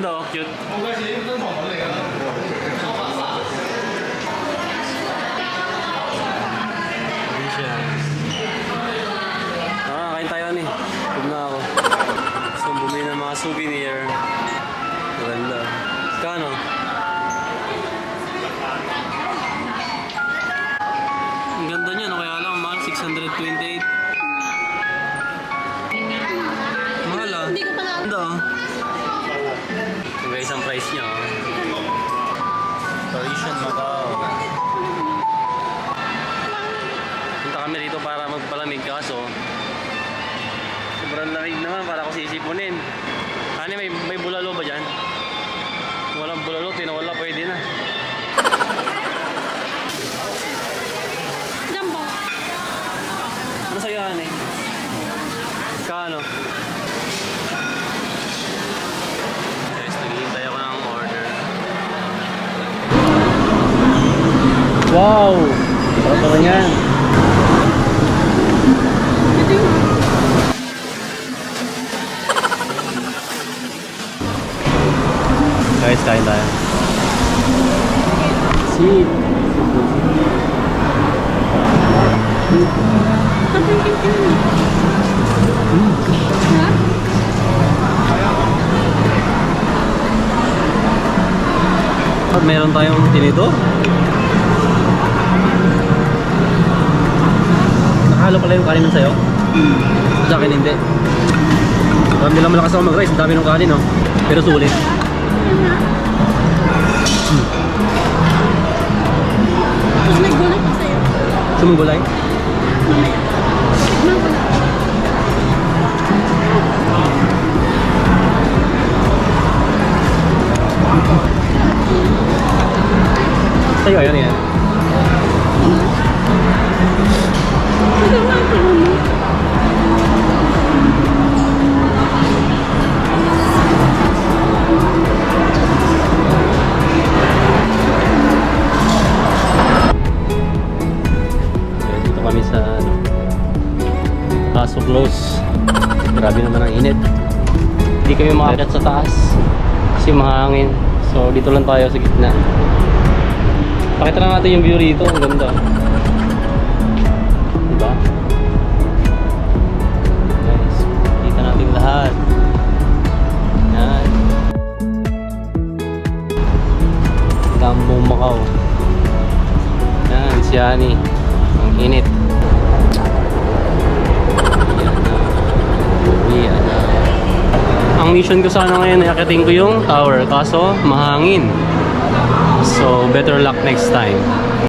Ganda oh, cute. Hindi siya. Tara, kain tayo ni. Tug ako. So, bumili ng mga souvenir. Ganda. Kano? Ang ganda niya, no? Kaya lang, mahal 628. Price niya ah. Parisian Macau. Punta kami rito para magpalamig kaso sobrang lamig naman para ko sisipunin. Ano may, may bulalo ba dyan? Walang bulalo, tinawala pwede na. Jumbo. Ano sa'yo, Ani? Kano? Wow! Sarap naman yan. Guys, kain tayo. At meron tayong tinidor. Nakahalo pala yung kanin sa'yo? Sa akin hindi. Alam nila malakas ako mag-rice, dami ng kanin, no? Pero sulit. Tapos may gulay pa sa'yo. Mamaya. Ko na. Sa'yo, ayun yan. Ito kami sa ano, Paso Close. Grabe naman ang init. Hindi kami makakat sa taas kasi mahangin. So dito lang tayo sa gitna. Pakita lang natin yung view rito. Ang ganda. Diba? Guys, kita natin lahat. Yan. Gambong Macau. Yan, si Ani. Ang init. Ang mission ko sana ngayon ay akitin ko yung tower kaso mahangin. So better luck next time.